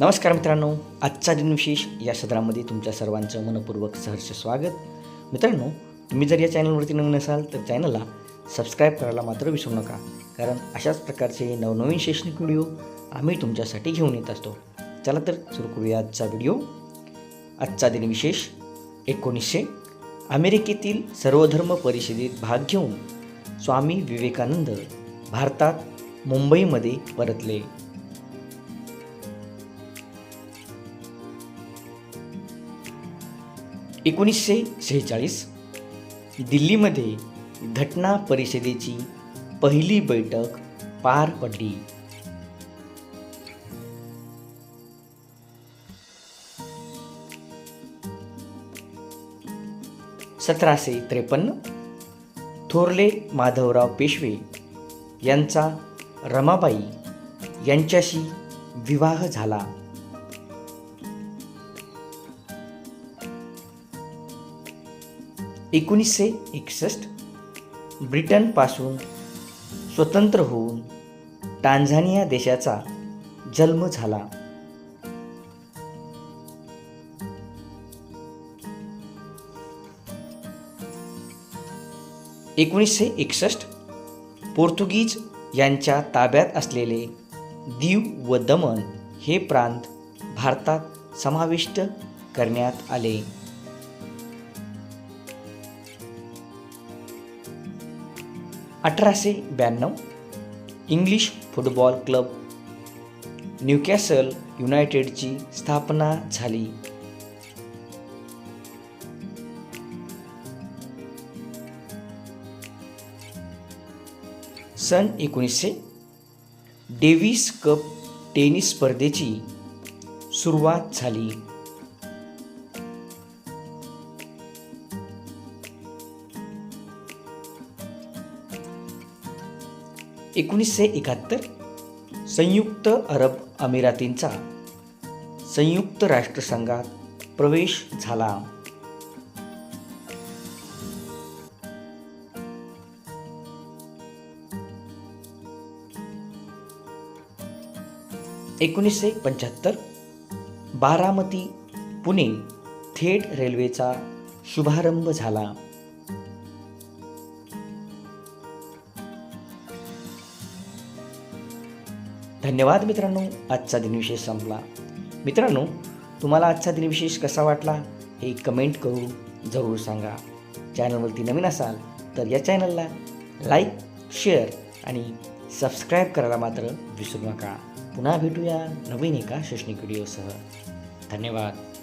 नमस्कार मित्रांनो आजचा दिनविशेष या सदरामध्ये तुमच्या सर्वांचं मनपूर्वक सहर्ष स्वागत. मित्रांनो तुम्ही जर या चॅनलवरती नवीन असाल तर चॅनलला सबस्क्राईब करायला मात्र विसरू नका कारण अशाच प्रकारचे नवनवीन शैक्षणिक व्हिडिओ आम्ही तुमच्यासाठी घेऊन येत असतो. चला तर सुरू करूया आजचा व्हिडिओ. आजचा दिनविशेष एकोणीसशे अमेरिकेतील सर्वधर्म परिषदेत भाग घेऊन स्वामी विवेकानंद भारतात मुंबईमध्ये परतले. एकोणीसशे शेहेचाळीस दिल्लीमध्ये घटना परिषदेची पहिली बैठक पार पडली. सतराशे त्रेपन्न थोरले माधवराव पेशवे यांचा रमाबाई यांच्याशी विवाह झाला. एकोणीसशे एकसष्ट ब्रिटनपासून स्वतंत्र होऊन टांझानिया देशाचा जन्म झाला. एकोणीसशे एकसष्ट पोर्तुगीज यांच्या ताब्यात असलेले दीव व दमन हे प्रांत भारतात समाविष्ट करण्यात आले. अठराशे ब्याण्णव इंग्लिश फुटबॉल क्लब न्यूकॅसल युनायटेडची स्थापना झाली. सन एकोणीसशे डेव्हिस कप टेनिस स्पर्धेची सुरुवात झाली. एकोणीसशे एकाहत्तर संयुक्त अरब अमिरातींचा संयुक्त राष्ट्रसंघात प्रवेश झाला. एकोणीसशे पंच्याहत्तर बारामती पुणे थेट रेल्वेचा शुभारंभ झाला. धन्यवाद मित्रांनो आजचा दिनविशेष संपला. मित्रांनो तुम्हाला आजचा दिनविशेष कसा वाटला हे कमेंट करून जरूर सांगा. चॅनलवरती नवीन असाल तर या चॅनलला लाईक शेअर आणि सबस्क्राईब करायला मात्र विसरू नका. पुन्हा भेटूया नवीन एका शैक्षणिक व्हिडिओसह धन्यवाद.